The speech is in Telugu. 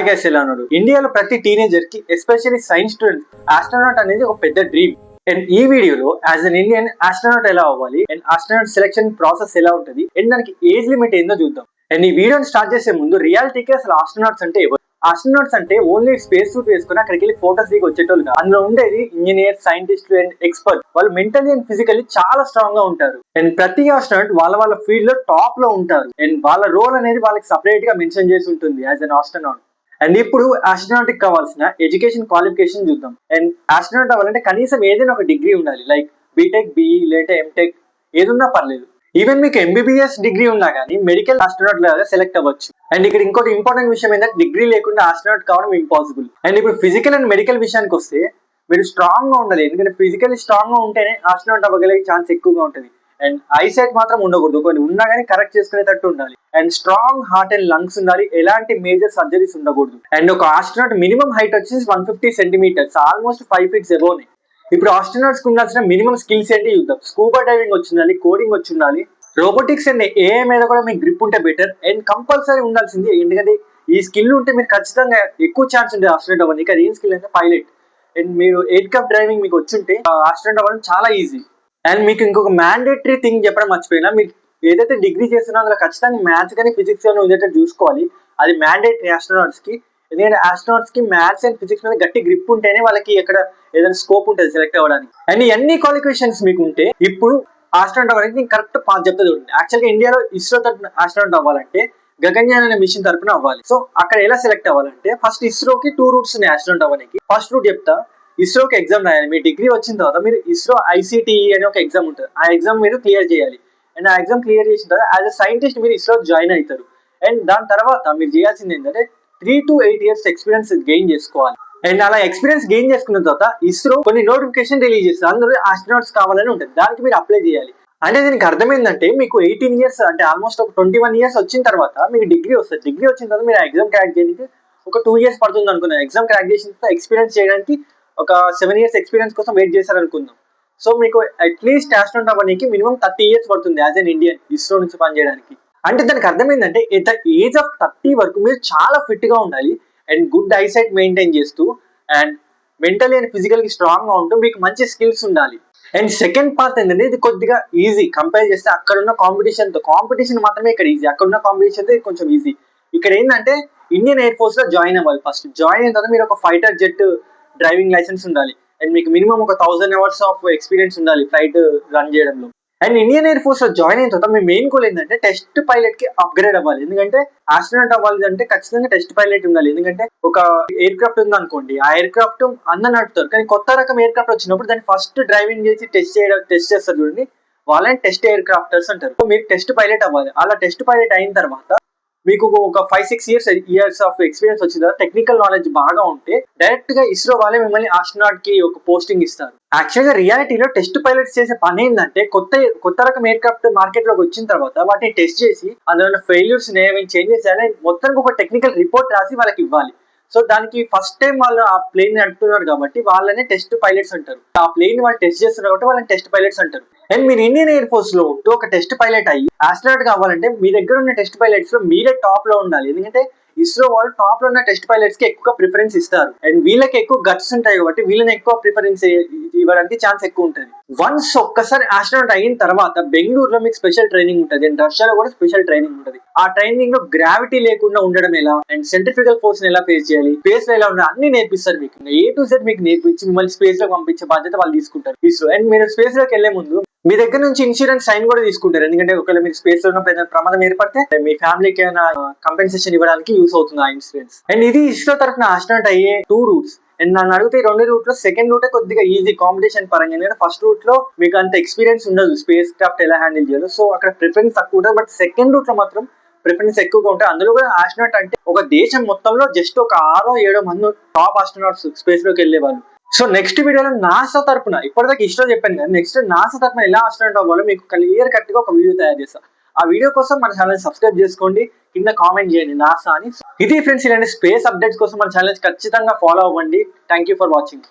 హాయ్ గైస్ ఇండియాలో ప్రతి టీనేజర్కి ఎస్పెషల్లీ సైన్స్ స్టూడెంట్ ఆస్ట్రోనాట్ అనేది ఒక పెద్ద డ్రీమ్ అండ్ ఈ వీడియోలో యాజ్ అన్ ఇండియన్ ఆస్ట్రోనాట్ ఎలా అవ్వాలి? అండ్ ఆస్ట్రోనాట్ సెలెక్షన్ ప్రాసెస్ ఎలా ఉంటుంది? అండ్ దానికి ఏజ్ లిమిట్ ఏందో చూద్దాం. అండ్ ఈ వీడియోని స్టార్ట్ చేసే ముందు రియాలిటీకి అసలు ఆస్ట్రోనాట్స్ అంటే ఎవరు? ఆస్ట్రోనాట్స్ అంటే ఓన్లీ స్పేస్ సూట్ వేసుకుని అక్కడికి వెళ్ళి ఫోటోస్ దిగి వచ్చేటోళ్ళు కాదు. అందులో ఉండేది ఇంజనీర్ సైంటిస్టులు అండ్ ఎక్స్పర్ట్ వాళ్ళు మెంటలీ అండ్ ఫిజికల్లీ చాలా స్ట్రాంగ్గా ఉంటారు. అండ్ ప్రతి ఆస్ట్రోనాట్ వాళ్ళ వాళ్ళ ఫీల్డ్లో టాప్లో ఉంటారు. అండ్ వాళ్ళ రోల్ అనేది వాళ్ళకి సపరేట్గా మెన్షన్ చేసి ఉంటుంది యాజ్ అన్ ఆస్ట్రోనాట్ అండ్ ఇప్పుడు ఆస్ట్రోనాట్ కావాల్సిన ఎడ్యుకేషన్ క్వాలిఫికేషన్ చూద్దాం. అండ్ ఆస్ట్రోనాట్ అవ్వాలంటే కనీసం ఏదైనా ఒక డిగ్రీ ఉండాలి. Like B Tech B E లేదంటే ఎంటెక్ ఏదున్నా పర్లేదు. ఈవెన్ మీకు ఎంబీబీఎస్ డిగ్రీ ఉన్నా కానీ మెడికల్ ఆస్ట్రోనాట్ లాగా సెలెక్ట్ అవ్వచ్చు. అండ్ ఇక్కడ ఇంకోటి ఇంపార్టెంట్ విషయం ఏంటంటే డిగ్రీ లేకుండా ఆస్ట్రోనాట్ కావడం ఇంపాసిబుల్ అండ్ ఇప్పుడు ఫిజికల్ అండ్ మెడికల్ విషయానికి వస్తే మీరు స్ట్రాంగ్గా ఉండాలి. ఎందుకంటే ఫిజికల్ స్ట్రాంగ్గా ఉంటేనే ఆస్ట్రోనాట్ అవ్వగలిగే ఛాన్స్ ఎక్కువగా ఉంటుంది. అండ్ ఐసైట్ మాత్రం ఉండకూడదు. కొన్ని ఉన్నా కానీ కరెక్ట్ చేసుకునేటట్టు ఉండాలి. And strong heart and lungs ఉండాలి. ఎలాంటి మేజర్ సర్జరీస్ ఉండకూడదు. అండ్ ఒక ఆస్ట్రోనాట్ మినిమం హైట్ వచ్చేసి one fifty centimetres almost five feets above ఇప్పుడు ఆస్ట్రోనాట్స్ ఉండాల్సిన మినిమం స్కిల్స్ ఏంటి చూద్దాం. స్కూబా డైవింగ్ వచ్చిండాలి కోడింగ్ వచ్చి ఉండాలి రోబోటిక్స్ అండ్ ఏ మీద కూడా మీకు గ్రిప్ ఉంటే బెటర్ అండ్ కంపల్సరీ ఉండాల్సింది ఎందుకంటే ఈ స్కిల్ ఉంటే మీరు ఖచ్చితంగా ఎక్కువ ఛాన్స్ ఉంటుంది ఆస్ట్రోనాట్ అవ్వని ఇక్కడ ఏం స్కిల్ అంటే పైలట్ అండ్ మీరు ఎయిర్ క్రాఫ్ట్ డ్రైవింగ్ మీకు వచ్చుంటే ఆస్ట్రోనాట్ అవ్వడం చాలా ఈజీ అండ్ మీకు ఇంకొక మ్యాండేటరీ థింగ్ చెప్పడం మర్చిపోయినా మీరు ఏదైతే డిగ్రీ చేస్తున్నా అందులో ఖచ్చితంగా మ్యాథ్స్ కానీ ఫిజిక్స్ కానీ ఉండేటట్టు చూసుకోవాలి. అది మ్యాండేటరీ ఆస్ట్రోనాట్స్కి ఎందుకంటే ఆస్ట్రోనాట్స్కి మ్యాథ్స్ అండ్ ఫిజిక్స్ మీద గట్టి గ్రిప్ ఉంటేనే వాళ్ళకి ఎక్కడ ఏదైనా స్కోప్ ఉంటుంది సెలెక్ట్ అవ్వడానికి. అండ్ ఎన్ని క్వాలిఫికేషన్స్ మీకు ఉంటే ఇప్పుడు ఆస్ట్రోనాట్ అవ్వడానికి నేను కరెక్ట్ పాత్ చెప్తా చూడండి. యాక్చువల్గా ఇండియాలో ఇస్రో తరఫున ఆస్ట్రోనాట్ అవ్వాలంటే గగన్యాన్ అనే మిషన్ తరపున అవ్వాలి. సో అక్కడ ఎలా సెలెక్ట్ అవ్వాలంటే ఫస్ట్ ఇస్రోకి టూ రూట్స్ ఉన్నాయి ఆస్ట్రోనాట్ అవ్వడానికి. ఫస్ట్ రూట్ చెప్తా ఇస్రోకి ఎగ్జామ్ రాయాలి. మీ డిగ్రీ వచ్చిన తర్వాత మీరు ఇస్రో ఐసీటీఈ అనే ఒక ఎగ్జామ్ ఉంటుంది. ఆ ఎగ్జామ్ మీరు క్లియర్ చేయాలి. అండ్ ఆ ఎగ్జామ్ క్లియర్ చేసిన తర్వాత యాజ్ అ సైంటిస్ట్ మీరు ఇస్రో జాయిన్ అవుతారు. అండ్ దాని తర్వాత మీరు చేయాల్సింది ఏంటంటే three to eight years experience gain చేసుకోవాలి. అండ్ అలా ఎక్స్పీరియన్స్ గెయిన్ చేసుకున్న తర్వాత ఇస్రో కొన్ని నోటిఫికేషన్ రిలీజ్ చేస్తారు. అందులో ఆస్ట్రోనాట్స్ కావాలని ఉంటుంది. దానికి మీరు అప్లై చేయాలి. అంటే దీనికి అర్థమైందంటే మీకు ఎయిటీన్ ఇయర్స్ అంటే ఆల్మోస్ట్ ఒక ట్వంటీ వన్ ఇయర్స్ వచ్చిన తర్వాత మీకు డిగ్రీ వస్తుంది. డిగ్రీ వచ్చిన తర్వాత మీరు ఎగ్జామ్ క్రాక్ చేయడానికి ఒక టూ ఇయర్స్ పడుతుంది అనుకున్నాను ఎగ్జామ్ క్రాక్ చేసిన తర్వాత ఎక్స్పీరియన్స్ చేయడానికి ఒక సెవెన్ ఇయర్స్ ఎక్స్పీరియన్స్ కోసం వెయిట్ చేశారు అనుకుందాం సో మీకు అట్లీస్ట్ ఆస్ట్రోనాట్ అవ్వడానికి మినిమం థర్టీ ఇయర్స్ పడుతుంది యాజ్ అన్ ఇండియన్ ఇస్రో నుంచి పనిచేయడానికి. అంటే దానికి అర్థమైందంటే at the age of thirty వరకు మీరు చాలా ఫిట్గా ఉండాలి అండ్ గుడ్ ఐసైట్ మెయింటైన్ చేస్తూ అండ్ మెంటలీ అండ్ ఫిజికల్కి స్ట్రాంగ్గా ఉంటూ మీకు మంచి స్కిల్స్ ఉండాలి. అండ్ సెకండ్ పార్ట్ ఏంటంటే ఇది కొద్దిగా ఈజీ కంపేర్ చేస్తే అక్కడ ఉన్న కాంపిటీషన్ కాంపిటీషన్ మాత్రమే ఇక్కడ ఈజీ అక్కడ ఉన్న కాంపిటీషన్ ఇది కొంచెం ఈజీ ఇక్కడ ఏంటంటే ఇండియన్ ఎయిర్ ఫోర్స్లో జాయిన్ అవ్వాలి ఫస్ట్ జాయిన్ అయిన తర్వాత మీరు ఒక ఫైటర్ జెట్ డ్రైవింగ్ లైసెన్స్ ఉండాలి. అండ్ మీకు మినిమం ఒక థౌసండ్ అవర్స్ ఆఫ్ ఎక్స్పీరియన్స్ ఉండాలి ఫ్లైట్ రన్ చేయడంలో. అండ్ ఇండియన్ ఎయిర్ ఫోర్స్లో జాయిన్ అయిన తర్వాత మీ మెయిన్ గోల్ ఏంటంటే టెస్ట్ పైలట్కి అప్గ్రేడ్ అవ్వాలి. ఎందుకంటే ఆస్ట్రోనాట్ అవ్వాలి అంటే ఖచ్చితంగా టెస్ట్ పైలట్ ఉండాలి. ఎందుకంటే ఒక ఎయిర్ క్రాఫ్ట్ ఉంది అనుకోండి ఆ ఎయిర్ క్రాఫ్ట్ అందరు నడుపుతారు. కానీ కొత్త రకం ఎయిర్ క్రాఫ్ట్ వచ్చినప్పుడు దాన్ని ఫస్ట్ డ్రైవింగ్ చేసి టెస్ట్ చేయడం టెస్ట్ చేస్తారు చూడండి. వాళ్ళని టెస్ట్ ఎయిర్ క్రాఫ్టర్స్ అంటారు. మీరు టెస్ట్ పైలట్ అవ్వాలి. అలా టెస్ట్ పైలట్ అయిన తర్వాత మీకు ఒక five six years years of experience వచ్చిన టెక్నికల్ నాలెడ్జ్ బాగా ఉంటే డైరెక్ట్గా ఇస్రో వాళ్ళే మిమ్మల్ని ఆస్ట్రనాట్కి ఒక పోస్టింగ్ ఇస్తారు. యాక్చువల్గా రియాలిటీలో టెస్ట్ పైలట్స్ చేసే పని ఏంటంటే కొత్త కొత్త రకం ఎయిర్ క్రాఫ్ట్ మార్కెట్లోకి వచ్చిన తర్వాత వాటిని టెస్ట్ చేసి అందులో ఫెయిల్యూర్స్ ఏమైనా చేంజెస్ చేయాలి మొత్తానికి ఒక టెక్నికల్ రిపోర్ట్ రాసి వాళ్ళకి ఇవ్వాలి. సో దానికి ఫస్ట్ టైం వాళ్ళు ఆ ప్లేన్ నడుపుతున్నారు కాబట్టి వాళ్ళనే టెస్ట్ పైలట్స్ అంటారు. ఆ ప్లేన్ వాళ్ళు టెస్ట్ చేస్తున్నారు కాబట్టి వాళ్ళని టెస్ట్ పైలట్స్ అంటారు. అండ్ మీరు ఇండియన్ ఎయిర్ ఫోర్స్లో ఉంటూ ఒక టెస్ట్ పైలట్ అయ్యి ఆస్ట్రాట్ కావాలంటే మీ దగ్గర ఉన్న టెస్ట్ పైలట్స్లో మీరే టాప్లో ఉండాలి. ఎందుకంటే ఇస్రో వాళ్ళు టాప్లో ఉన్న టెస్ట్ పైలట్స్కి ఎక్కువ ప్రిఫరెన్స్ ఇస్తారు. అండ్ వీళ్ళకి ఎక్కువ గట్స్ ఉంటాయి కాబట్టి వీళ్ళని ఎక్కువ ప్రిఫరెన్స్ ఇవ్వడానికి ఛాన్స్ ఎక్కువ ఉంటుంది. వన్స్ ఒక్కసారి ఆస్ట్రోనాట్ అయిన తర్వాత బెంగళూరులో మీకు స్పెషల్ ట్రైనింగ్ ఉంటుంది. అండ్ రష్యాలో కూడా స్పెషల్ ట్రైనింగ్ ఉంటుంది. ఆ ట్రైనింగ్లో గ్రావిటీ లేకుండా ఉండడం ఎలా? అండ్ సెంట్రిఫికల్ ఫోర్స్ ఎలా ఫేస్ చేయాలి? స్పేస్లో ఎలా ఉండాలి? అన్ని నేర్పిస్తారు మీకు. ఏ టు సెట్ మీకు నేర్పించి మిమ్మల్ని స్పేస్లో పంపించే బాధ్యత వాళ్ళు తీసుకుంటారు. ఇస్రో. అండ్ మీరు స్పేస్లోకి వెళ్ళే ముందు మీ దగ్గర నుంచి ఇన్సూరెన్స్ సైన్ కూడా తీసుకుంటారు. ఎందుకంటే ఒకవేళ మీరు స్పేస్లో ఉన్నప్పుడు ఏదైనా ప్రమాదం ఏర్పడితే మీ ఫ్యామిలీకి ఏమైనా కంపెన్సేషన్ ఇవ్వడానికి యూస్ అవుతుంది ఆ ఇన్సూరెన్స్ అండ్ ఇది ఇస్రో తరఫున ఆస్ట్రోనాట్ అయ్యే టూ రూట్స్ అండ్ నన్ను అడిగితే రెండు రూట్లో సెకండ్ రూటే కొద్దిగా ఈజీ కాంపిటీషన్ పరంగా ఎందుకంటే ఫస్ట్ రూట్లో మీకు అంత ఎక్స్పీరియన్స్ ఉండదు. స్పేస్ క్రాఫ్ట్ ఎలా హ్యాండిల్ చేయాలి. సో అక్కడ ప్రిఫరెన్స్ తక్కువ ఉంటుంది. బట్ సెకండ్ రూట్లో మాత్రం ప్రిఫరెన్స్ ఎక్కువగా ఉంటాయి అందులో కూడా ఆస్ట్రోనాట్ అంటే ఒక దేశం మొత్తంలో జస్ట్ ఒక ఆరో ఏడో మంది టాప్ ఆస్ట్రోనాట్స్ స్పేస్లోకి వెళ్ళే వాళ్ళు సో నెక్స్ట్ వీడియోలో నాసా తరపున ఇప్పటిదాకా ఇష్టం చెప్పాను కదా నెక్స్ట్ నాసా తరపున ఎలా ఆస్ట్రోనాట్ అవ్వాలో మీకు క్లియర్ కట్గా ఒక వీడియో తయారు చేస్తా. ఆ వీడియో కోసం మన ఛానల్ సబ్స్క్రైబ్ చేసుకోండి కింద కామెంట్ చేయండి నాసా అని. ఇది ఫ్రెండ్స్ ఇలాంటి స్పేస్ అప్డేట్స్ కోసం మన ఛానల్ ఖచ్చితంగా ఫాలో అవ్వండి. Thank you for watching